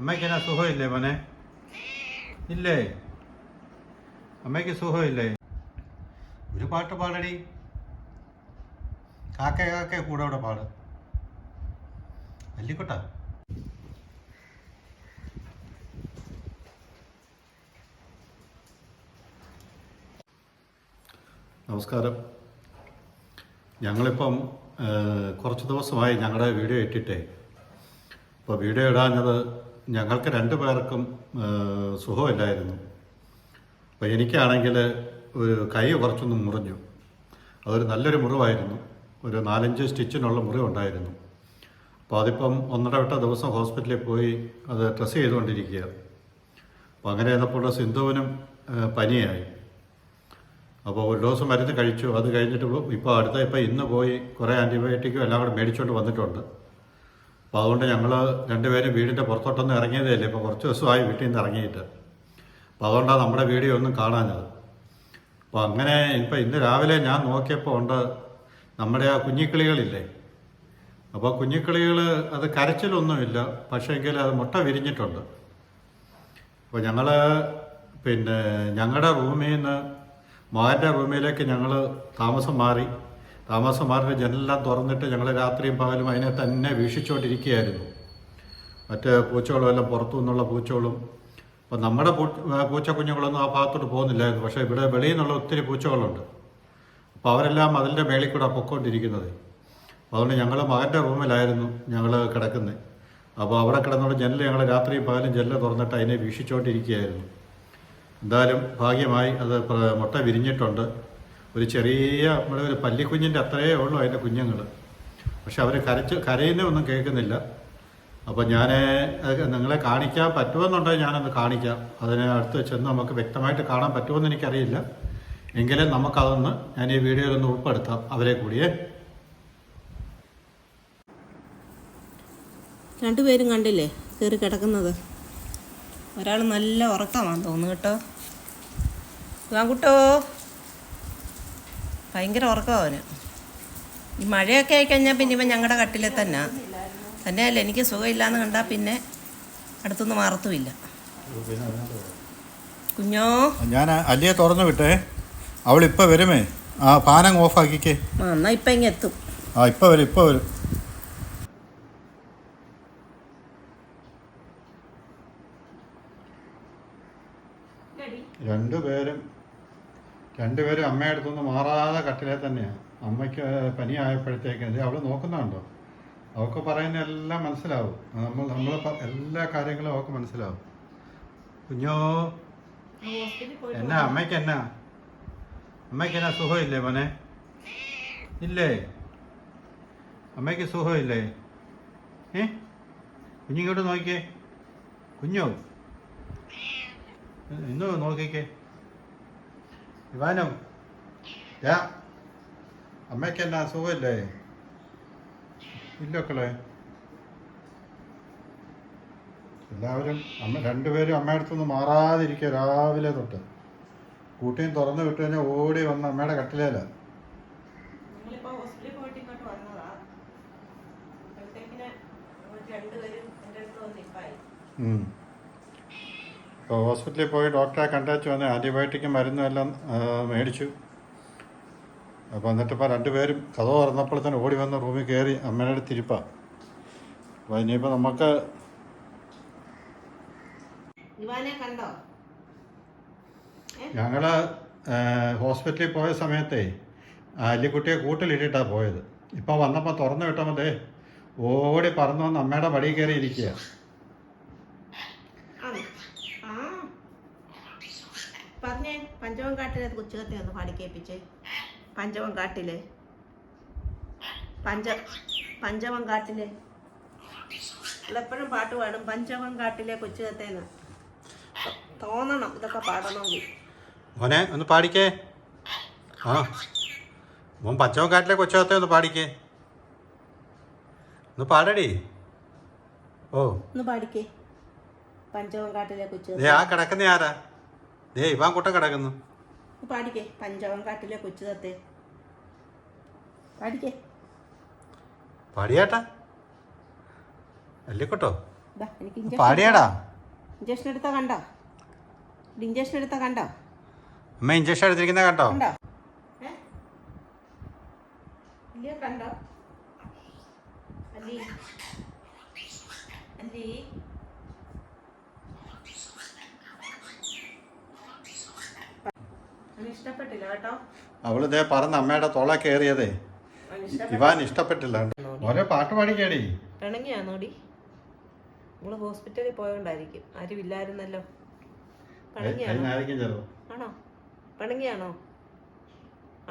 അമ്മയ്ക്ക് എന്നാ സുഖമില്ലേ മോനെ? ഇല്ലേ? അമ്മയ്ക്ക് സുഖമില്ലേ? ഒരു പാട്ട് പാടടി. കാക്ക കാക്ക കൂടെ അവിടെ പാട്. അല്ലിക്കോട്ട. നമസ്കാരം. ഞങ്ങളിപ്പം കുറച്ച് ദിവസമായി ഞങ്ങളുടെ വീഡിയോ ഇട്ടിട്ടേ. അപ്പോൾ വീഡിയോ ഇടാഞ്ഞത് ഞങ്ങൾക്ക് രണ്ടു പേർക്കും സുഖമില്ലായിരുന്നു. അപ്പോൾ എനിക്കാണെങ്കിൽ ഒരു കൈ കുറച്ചൊന്ന് മുറിഞ്ഞു. അതൊരു നല്ലൊരു മുറിവായിരുന്നു. ഒരു നാലഞ്ച് സ്റ്റിച്ചിനുള്ള മുറിവുണ്ടായിരുന്നു. അപ്പോൾ അതിപ്പം ഒന്നര ദിവസം ഹോസ്പിറ്റലിൽ പോയി അത് ഡ്രസ്സ് ചെയ്തുകൊണ്ടിരിക്കുക അപ്പോൾ അങ്ങനെ ചെയ്തപ്പോൾ സിന്ധുവിനും പനിയായി. അപ്പോൾ ഒരു ഡോസ് മരുന്ന് കഴിച്ചു. അത് കഴിഞ്ഞിട്ട് ഇപ്പോൾ അടുത്ത ഇപ്പോൾ ഇന്ന് പോയി കുറേ ആന്റിബയോട്ടിക്കും എല്ലാം കൂടെ മേടിച്ചുകൊണ്ട് വന്നിട്ടുണ്ട്. അപ്പോൾ അതുകൊണ്ട് ഞങ്ങൾ രണ്ടുപേരും വീടിന്റെ പുറത്തോട്ടൊന്നും ഇറങ്ങിയതേ ഇല്ല ഇപ്പോൾ കുറച്ച് ദിവസമായി വീട്ടിൽ നിന്ന് ഇറങ്ങിയിട്ട്. അപ്പോൾ അതുകൊണ്ടാണ് നമ്മുടെ വീഡിയോ ഒന്നും കാണാഞ്ഞത്. അപ്പോൾ അങ്ങനെ ഇപ്പോൾ ഇന്ന് രാവിലെ ഞാൻ നോക്കിയപ്പോൾ ഉണ്ട് നമ്മുടെ ആ കുഞ്ഞിക്കിളികളില്ലേ? അപ്പോൾ കുഞ്ഞിക്കിളികൾ അത് കരച്ചിലൊന്നുമില്ല. പക്ഷേങ്കിൽ അത് മുട്ട വിരിഞ്ഞിട്ടുണ്ട്. അപ്പോൾ ഞങ്ങൾ പിന്നെ ഞങ്ങളുടെ റൂമിൽ നിന്ന് മകന്റെ റൂമിലേക്ക് ഞങ്ങൾ താമസം മാറി. താമസം മാറി ജനലെല്ലാം തുറന്നിട്ട് ഞങ്ങൾ രാത്രിയും പകലും അതിനെ തന്നെ വീക്ഷിച്ചുകൊണ്ടിരിക്കുകയായിരുന്നു മറ്റ് പൂച്ചകളും എല്ലാം പുറത്തു നിന്നുള്ള പൂച്ചകളും. അപ്പോൾ നമ്മുടെ പൂ പൂച്ച കുഞ്ഞുങ്ങളൊന്നും ആ ഭാഗത്തോട്ട് പോകുന്നില്ലായിരുന്നു. പക്ഷേ ഇവിടെ വെളിയിൽ നിന്നുള്ള ഒത്തിരി പൂച്ചകളുണ്ട്. അപ്പോൾ അവരെല്ലാം അതിന്റെ മേളിൽ കൂടെ പൊക്കോണ്ടിരിക്കുന്നത്. അതുകൊണ്ട് ഞങ്ങൾ മകന്റെ റൂമിലായിരുന്നു ഞങ്ങൾ കിടക്കുന്നത് അപ്പോൾ അവിടെ കിടന്നുള്ള ജനൽ ഞങ്ങൾ രാത്രിയും പകലും ജനൽ തുറന്നിട്ട് അതിനെ വീക്ഷിച്ചുകൊണ്ടിരിക്കുകയായിരുന്നു എന്തായാലും ഭാഗ്യമായി അത് മുട്ട വിരിഞ്ഞിട്ടുണ്ട്. ഒരു ചെറിയ നമ്മുടെ ഒരു പല്ലിക്കുഞ്ഞിന്റെ അത്രയേ ഉള്ളൂ അതിന്റെ കുഞ്ഞുങ്ങൾ പക്ഷെ അവർ കരച്ച് കരയുന്ന ഒന്നും കേൾക്കുന്നില്ല. അപ്പോൾ ഞാൻ നിങ്ങളെ കാണിക്കാൻ പറ്റുമെന്നുണ്ടെങ്കിൽ ഞാനത് കാണിക്കാം. അതിനെ അടുത്ത് ചെന്ന് നമുക്ക് വ്യക്തമായിട്ട് കാണാൻ പറ്റുമെന്ന് എനിക്കറിയില്ല. എങ്കിലും നമുക്കതൊന്ന് ഞാൻ ഈ വീഡിയോയിലൊന്ന് ഉൾപ്പെടുത്താം. അവരെ കൂടിയേ. രണ്ടുപേരും കണ്ടില്ലേ? കയറി കിടക്കുന്നത്. ഒരാൾ നല്ല ഉറക്കമാണെന്ന് തോന്നുന്നു കേട്ടോ. വാങ്കുട്ടോ ഭയങ്കര ഉറക്കമാണ് അവന്. ഈ മഴയൊക്കെ ആയിക്കഴിഞ്ഞാൽ പിന്നെ ഇവൻ ഞങ്ങളുടെ കട്ടിലെ തന്നെ. തന്നെയല്ല എനിക്ക് സുഖമില്ലാന്ന് കണ്ടാൽ പിന്നെ അടുത്തൊന്നും മാറത്തുമില്ല. കുഞ്ഞോ? ഞാൻ അല്ലിയെ തുറന്നു വിട്ടേ. അവൾ ഇപ്പം വരുമേ. ആ ഫാനങ്ങ് ഓഫാക്കിക്കേ ആ എന്നാ ഇപ്പം ഇങ്ങ് എത്തും. ആ ഇപ്പം വരും ഇപ്പം വരും. രണ്ടുപേരും രണ്ടുപേരും അമ്മയുടെ അടുത്തുനിന്ന് മാറാതെ കട്ടിലെ തന്നെയാണ് അമ്മയ്ക്ക് പനിയായപ്പോഴത്തേക്ക് അവൾ നോക്കുന്നുണ്ടോ? അവൾക്ക് പറയുന്ന എല്ലാം മനസ്സിലാവും. നമ്മൾ നമ്മൾ എല്ലാ കാര്യങ്ങളും അവൾക്ക് മനസ്സിലാവും. കുഞ്ഞോ എന്നാ അമ്മയ്ക്ക് എന്നാ അമ്മയ്ക്ക് എന്നാ സുഖമില്ലേ മോനെ? ഇല്ലേ? അമ്മയ്ക്ക് സുഖമില്ലേ? ഏ? കുഞ്ഞിങ്ങോട്ട് നോക്കിക്കേ. കുഞ്ഞോ? ഇന്ന് നോക്കിക്കേ. ഇവാനോ. യാ അമ്മയ്ക്ക് എന്നാ സുഖമില്ലേ? ഇല്ലക്കളെ എല്ലാവരും അമ്മ രണ്ടുപേരും അമ്മയുടെ അടുത്തുനിന്ന് മാറാതിരിക്കുക രാവിലെ തൊട്ട്. കൂട്ടിയും തുറന്നു വിട്ട് കഴിഞ്ഞാൽ ഓടി വന്ന് അമ്മയുടെ കട്ടിലേല. ഞങ്ങളിപ്പോൾ ഹോസ്പിറ്റലിൽ പോയിട്ട് ഇങ്ങോട്ട് വന്നതാ അപ്പോഴത്തേക്കിന് രണ്ടുപേരും എന്റെ അടുത്ത് വന്ന് നിൽപ്പായി അപ്പോൾ ഹോസ്പിറ്റലിൽ പോയി ഡോക്ടറെ കണ്ടേച്ച് വന്ന് ആന്റിബയോട്ടിക്കും മരുന്നും എല്ലാം മേടിച്ചു. അപ്പോൾ എന്നിട്ട് ഇപ്പോൾ രണ്ടുപേരും കഥ തുറന്നപ്പോൾ തന്നെ ഓടി വന്ന് റൂമിൽ കയറി അമ്മേടെ അടുത്ത് ഇരിപ്പാണ് അപ്പോൾ ഇനിയിപ്പോൾ നമുക്ക് ഞങ്ങൾ ഹോസ്പിറ്റലിൽ പോയ സമയത്തെ അല്ലിക്കുട്ടിയെ കൂട്ടിലിട്ടിട്ടാണ് പോയത്. ഇപ്പോൾ വന്നപ്പോൾ തുറന്നു വിട്ടപ്പോൾ ഓടി പറന്നു വന്ന് അമ്മയുടെ പടി കയറി ഇരിക്കുക ആണോ? ആ പറഞ്ഞേ പഞ്ചവൻ കാട്ടിലെ കൊച്ചുകത്തെ ഒന്ന് പാടിക്കേപ്പിച്ചേ പഞ്ചവം കാട്ടിലെ പഞ്ച പഞ്ചവം കാട്ടിലെ എപ്പോഴും പാട്ട് പാടും. പഞ്ചവം കാട്ടിലെ കൊച്ചുകത്തേന്ന്. തോന്നണം. ഇതൊക്കെ പാടണമെങ്കിൽ. മോനെ ഒന്ന് പാടിക്കേ. ആ. മോൻ പഞ്ചവം കാട്ടിലെ കൊച്ചുകത്തെ ഒന്ന് പാടിക്കേ. ഒന്ന് പാടടി. ഓ. ഒന്ന് പാടിക്കേ. പഞ്ചവം കാട്ടിലെ കൊച്ചു ആ കിടക്കുന്ന ആരാ? ദേ ഇവാൻ കുട്ട കിടക്കുന്നു. പാടിക്കേ. പഞ്ചവൻ കാട്ടിലെ കൊച്ചുകത്തെ പാടിക്കേ. പാടിയാട്ടാ. അല്ലേ ഇഞ്ചക്ഷൻ പാടിയാടാ. ഇഞ്ചക്ഷൻ എടുത്താ കണ്ടോ? ഇഞ്ചക്ഷൻ എടുത്താ കണ്ടോ? അമ്മ ഇഞ്ചക്ഷൻ എടുത്തിരിക്കുന്ന കേട്ടോ കണ്ടോ? കണ്ടോ? അല്ലേ. അല്ലി. അവൾ ഇതേ പറഞ്ഞ അമ്മയുടെ തൊള കേറിയതേ. ഇവാൻ ഇഷ്ടപ്പെട്ടില്ല. ഓരോ പാട്ട് പാടിക്കേടി. പിണങ്ങിയാന്നോടി? നമ്മൾ ഹോസ്പിറ്റലിൽ പോയോണ്ടായിരിക്കും. ആരും ഇല്ലായിരുന്നല്ലോ. ആണോ? പിണങ്ങിയാണോ?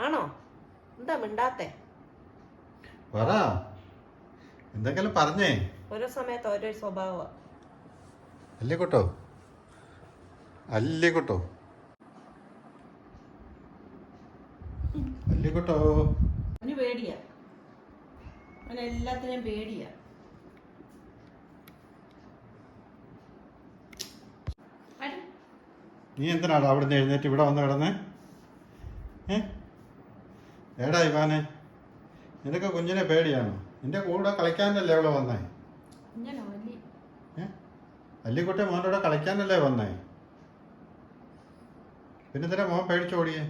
ആണോ? എന്താ മിണ്ടാത്തെ? പറ. എന്തെങ്കിലും പറഞ്ഞേ. ഓരോ സമയത്ത് ഓരോ സ്വഭാവ അല്ലേ കുട്ടോ അല്ലേ കുട്ടോ അല്ലേ കുട്ടോ അവന് പേടിയാ. അവന് എല്ലാത്തിനും പേടിയാ. നീ എന്തിനാടാ അവിടുന്ന് എഴുന്നേറ്റ് ഇവിടെ വന്ന് കിടന്നേ? ഏ? ഏടാ ഇവാനെ നിനക്ക് കുഞ്ഞിനെ പേടിയാണോ? നിന്റെ കൂടെ കളിക്കാനല്ലേ അവൾ വന്നേ? അല്ലിക്കുട്ടി മോന്റെ കൂടെ കളിക്കാനല്ലേ വന്നേ? പിന്നെ തന്നെ മോൻ പേടിച്ചോടിയേ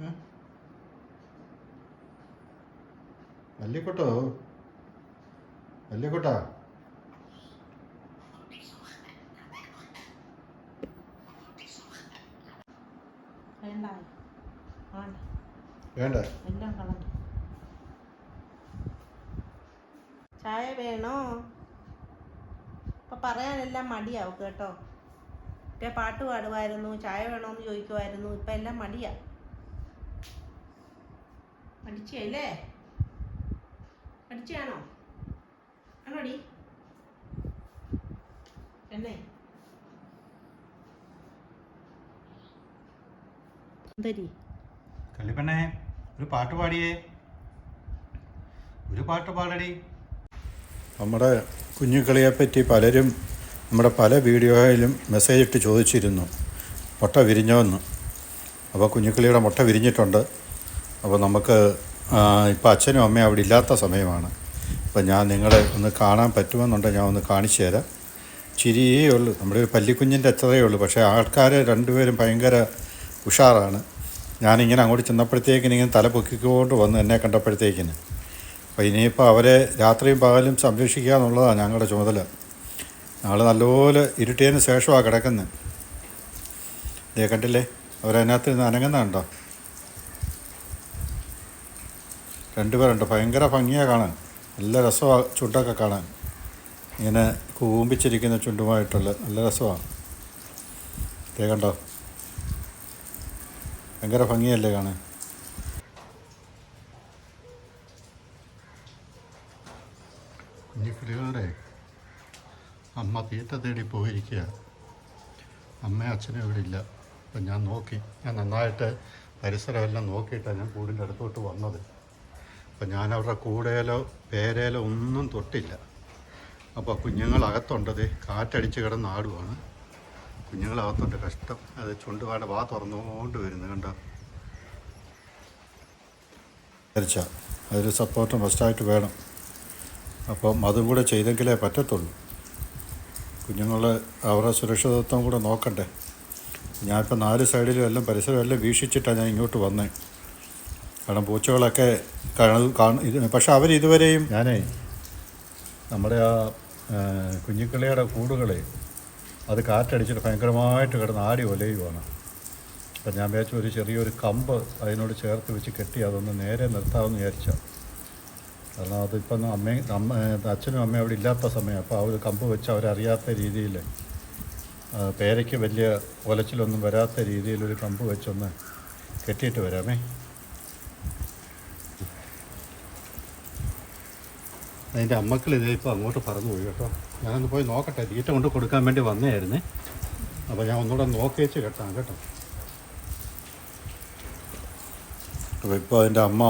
ഏ? അല്ലിക്കുട്ടോ അല്ലിക്കുട്ടാ വേണ്ട. എല്ലാം കളഞ്ഞു. ചായ വേണോ? ഇപ്പൊ പറയാനെല്ലാം മടിയാവും കേട്ടോ. ഒക്കെ പാട്ട് പാടുമായിരുന്നു ചായ വേണോന്ന് ചോദിക്കുമായിരുന്നു ഇപ്പൊ എല്ലാം മടിയാ. മടിച്ചല്ലേ അടിച്ചാണോ ആണോടി? എന്നെ? കള്ളിപ്പെണ്ണേ ഒരു പാട്ട് പാടിയേ. ഒരു പാട്ട് പാടടി. നമ്മുടെ കുഞ്ഞുകളിയെ പറ്റി പലരും നമ്മുടെ പല വീഡിയോയിലും മെസ്സേജ് ഇട്ട് ചോദിച്ചിരുന്നു. മുട്ട വിരിഞ്ഞോന്ന്. അപ്പോൾ കുഞ്ഞുക്കിളിയുടെ മുട്ട വിരിഞ്ഞിട്ടുണ്ട്. അപ്പോൾ നമുക്ക് ഇപ്പോൾ അച്ഛനും അമ്മയും അവിടെ ഇല്ലാത്ത സമയമാണ്. അപ്പോൾ ഞാൻ നിങ്ങളെ ഒന്ന് കാണാൻ പറ്റുമെന്നുണ്ടെങ്കിൽ ഞാൻ ഒന്ന് കാണിച്ചു തരാം. ചിരിയേ ഉള്ളൂ. നമ്മുടെ ഒരു പല്ലിക്കുഞ്ഞിന്റെ അത്രയേ ഉള്ളൂ. പക്ഷേ ആൾക്കാർ രണ്ടുപേരും ഭയങ്കര ഉഷാറാണ്. ഞാനിങ്ങനെ അങ്ങോട്ട് ചെന്നപ്പോഴത്തേക്കിന് ഇങ്ങനെ തല പൊക്കിക്കൊണ്ട് വന്ന് എന്നെ കണ്ടപ്പോഴത്തേക്കിന്. അപ്പോൾ ഇനിയിപ്പോൾ അവരെ രാത്രിയും പകലും സംരക്ഷിക്കുക എന്നുള്ളതാണ് ഞങ്ങളുടെ ചുമതല. ഞങ്ങൾ നല്ലപോലെ ഇരുട്ടിയതിന് ശേഷമാണ് കിടക്കുന്നത് ഇതേ കണ്ടില്ലേ? അവരതിനകത്ത് നിന്ന് അനങ്ങുന്നുണ്ടോ? രണ്ടുപേരുണ്ട്. ഭയങ്കര ഭംഗിയാണ് കാണാൻ. നല്ല രസമാണ് ചുണ്ടൊക്കെ കാണാൻ. ഇങ്ങനെ കൂമ്പിച്ചിരിക്കുന്ന ചുണ്ടുമായിട്ടുള്ള നല്ല രസമാണ് ഇതേ കണ്ടോ? ഭയങ്കര ഭംഗിയല്ലേ കാണാൻ. കുഞ്ഞിക്കിളികളുടെ അമ്മ തീറ്റ തേടി പോയിരിക്കുക. അമ്മയും അച്ഛനും ഇവിടെ ഇല്ല. അപ്പം ഞാൻ നോക്കി. ഞാൻ നന്നായിട്ട് പരിസരമെല്ലാം നോക്കിയിട്ടാണ് ഞാൻ കൂടിന്റെ അടുത്തോട്ട് വന്നത്. അപ്പം ഞാൻ അവരുടെ കൂടയിലോ പേരയിലോ ഒന്നും തൊട്ടില്ല. അപ്പോൾ കുഞ്ഞുങ്ങളകത്തുണ്ടത് കാറ്റടിച്ച് കിടന്ന് ആടുവാണ്. കുഞ്ഞുങ്ങളകത്തുണ്ട് കഷ്ടം. അത് ചുണ്ടുപാടെ വാ തുറന്നുകൊണ്ട് വരുന്നു കണ്ടോ? വിചാരിച്ച. അതൊരു സപ്പോർട്ട് മസ്റ്റായിട്ട് വേണം. അപ്പം അതും കൂടെ ചെയ്തെങ്കിലേ പറ്റത്തുള്ളൂ. കുഞ്ഞുങ്ങൾ അവരുടെ സുരക്ഷിതത്വം കൂടെ നോക്കണ്ടേ. ഞാനിപ്പോൾ നാല് സൈഡിലും എല്ലാം പരിസരം എല്ലാം വീക്ഷിച്ചിട്ടാണ് ഞാൻ ഇങ്ങോട്ട് വന്നേ. കാരണം പൂച്ചകളൊക്കെ കാണു കാണും പക്ഷെ അവർ ഇതുവരെയും ഞാനേ നമ്മുടെ ആ കുഞ്ഞിക്കിളിയുടെ കൂടുകളെ അത് കാറ്റടിച്ചിട്ട് ഭയങ്കരമായിട്ട് കിടന്ന് ആടി ഒലയുവാണ്. അപ്പം ഞാൻ വിചാരിച്ചു ഒരു ചെറിയൊരു കമ്പ് അതിനോട് ചേർത്ത് വെച്ച് കെട്ടി അതൊന്ന് നേരെ നിർത്താമെന്ന് വിചാരിച്ചാൽ കാരണം അതിപ്പം അമ്മയും അമ്മ അച്ഛനും അമ്മയും അവിടെ ഇല്ലാത്ത സമയം. അപ്പോൾ ആ ഒരു കമ്പ് വെച്ച് അവരറിയാത്ത രീതിയിൽ പേരയ്ക്ക് വലിയ ഒലച്ചിലൊന്നും വരാത്ത രീതിയിലൊരു കമ്പ് വെച്ചൊന്ന് കെട്ടിയിട്ട് വരാമേ. അതിന്റെ അമ്മക്കൾ ഇതേ ഇപ്പോൾ അങ്ങോട്ട് പറന്നു പോയി കേട്ടോ. ഞാനൊന്ന് പോയി നോക്കട്ടെ. തീറ്റ കൊണ്ട് കൊടുക്കാൻ വേണ്ടി വന്നതായിരുന്നേ അപ്പോൾ ഞാൻ ഒന്നുകൂടെ നോക്കിയേച്ച് കേട്ടാ കേട്ടോ. അപ്പോൾ ഇപ്പോൾ അതിന്റെ അമ്മ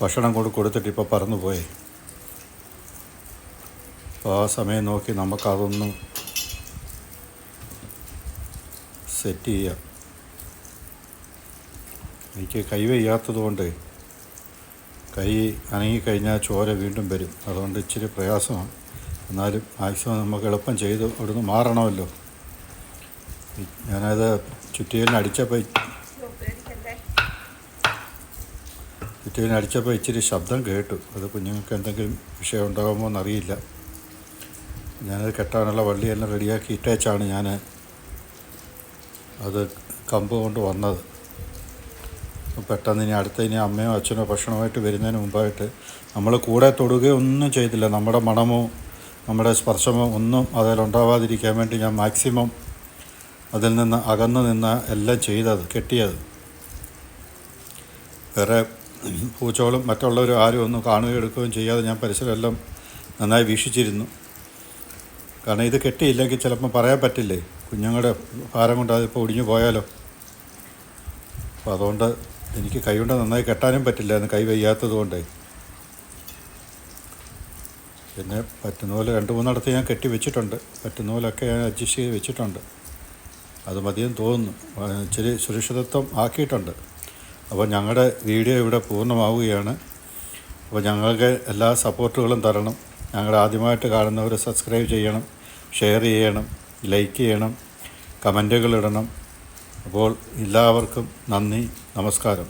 ഭക്ഷണം കൊണ്ട് കൊടുത്തിട്ട് ഇപ്പോൾ പറന്നു പോയി. അപ്പോൾ ആ സമയം നോക്കി നമുക്കതൊന്ന് സെറ്റ് ചെയ്യാം. എനിക്ക് കൈവയ്യാത്തത് കൊണ്ട് കൈ അനങ്ങിക്കഴിഞ്ഞാൽ ചോര വീണ്ടും വരും. അതുകൊണ്ട് ഇച്ചിരി പ്രയാസമാണ്. എന്നാലും മാക്സിമം നമുക്ക് എളുപ്പം ചെയ്ത് അവിടുന്ന് മാറണമല്ലോ. ഞാനത് ചുറ്റിയലിന് അടിച്ചപ്പോൾ ചുറ്റിയലിന് അടിച്ചപ്പോൾ ഇച്ചിരി ശബ്ദം കേട്ടു. അത് കുഞ്ഞുങ്ങൾക്ക് എന്തെങ്കിലും വിഷയം ഉണ്ടാകുമോ എന്നറിയില്ല. ഞാനത് കെട്ടാനുള്ള വള്ളിയെല്ലാം റെഡിയാക്കി ഇട്ടേച്ചാണ് ഞാൻ അത് കമ്പ് കൊണ്ട് വന്നത്. പെട്ടെന്ന് ഇനി അടുത്ത ഇനി അമ്മയോ അച്ഛനോ ഭക്ഷണമായിട്ട് വരുന്നതിന് മുമ്പായിട്ട് നമ്മൾ കൂടെ തൊടുകയോ ഒന്നും ചെയ്തില്ല. നമ്മുടെ മണമോ നമ്മുടെ സ്പർശമോ ഒന്നും അതിലുണ്ടാവാതിരിക്കാൻ വേണ്ടി ഞാൻ മാക്സിമം അതിൽ നിന്ന് അകന്നു നിന്ന് എല്ലാം ചെയ്തത് കെട്ടിയത്. വേറെ പൂച്ചകളും മറ്റുള്ളവരും ആരും ഒന്നും കാണുകയോ എടുക്കുകയും ചെയ്യാതെ ഞാൻ പരിസരമെല്ലാം നന്നായി വീക്ഷിച്ചിരുന്നു. കാരണം ഇത് കെട്ടിയില്ലെങ്കിൽ ചിലപ്പം പറയാൻ പറ്റില്ലേ? കുഞ്ഞുങ്ങളുടെ ഭാരം കൊണ്ട് അതിപ്പോൾ ഒടിഞ്ഞു പോയാലോ? അപ്പോൾ അതുകൊണ്ട് എനിക്ക് കൈകൊണ്ട് നന്നായി കെട്ടാനും പറ്റില്ലായിരുന്നു കൈ വയ്യാത്തത് കൊണ്ടേ പിന്നെ പറ്റുന്ന പോലെ രണ്ട് മൂന്നിടത്ത് ഞാൻ കെട്ടി വെച്ചിട്ടുണ്ട്. പറ്റുന്ന പോലൊക്കെ ഞാൻ അഡ്ജസ്റ്റ് ചെയ്ത് വെച്ചിട്ടുണ്ട്. അത് മതിയെന്ന് തോന്നുന്നു. ഇച്ചിരി സുരക്ഷിതത്വം ആക്കിയിട്ടുണ്ട്. അപ്പോൾ ഞങ്ങളുടെ വീഡിയോ ഇവിടെ പൂർണമാവുകയാണ്. അപ്പോൾ ഞങ്ങൾക്ക് എല്ലാ സപ്പോർട്ടുകളും തരണം. ഞങ്ങൾ ആദ്യമായിട്ട് കാണുന്നവർ സബ്സ്ക്രൈബ് ചെയ്യണം ഷെയർ ചെയ്യണം ലൈക്ക് ചെയ്യണം കമന്റുകൾ ഇടണം. അപ്പോൾ എല്ലാവർക്കും നന്ദി നമസ്കാരം.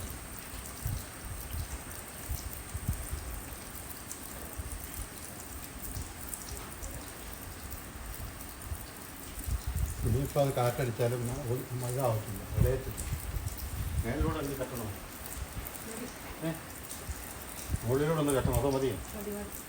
ഇനിയിപ്പോൾ അത് കാറ്റടിച്ചാലും മഴ ആവത്തില്ല. വിളയത്തില്ല മേലിലൂടെ ഒന്ന് കെട്ടണോ? ഏ? മുകളിലൂടെ ഒന്ന് കെട്ടണം? അതോ മതിയോ? മതി, മതി.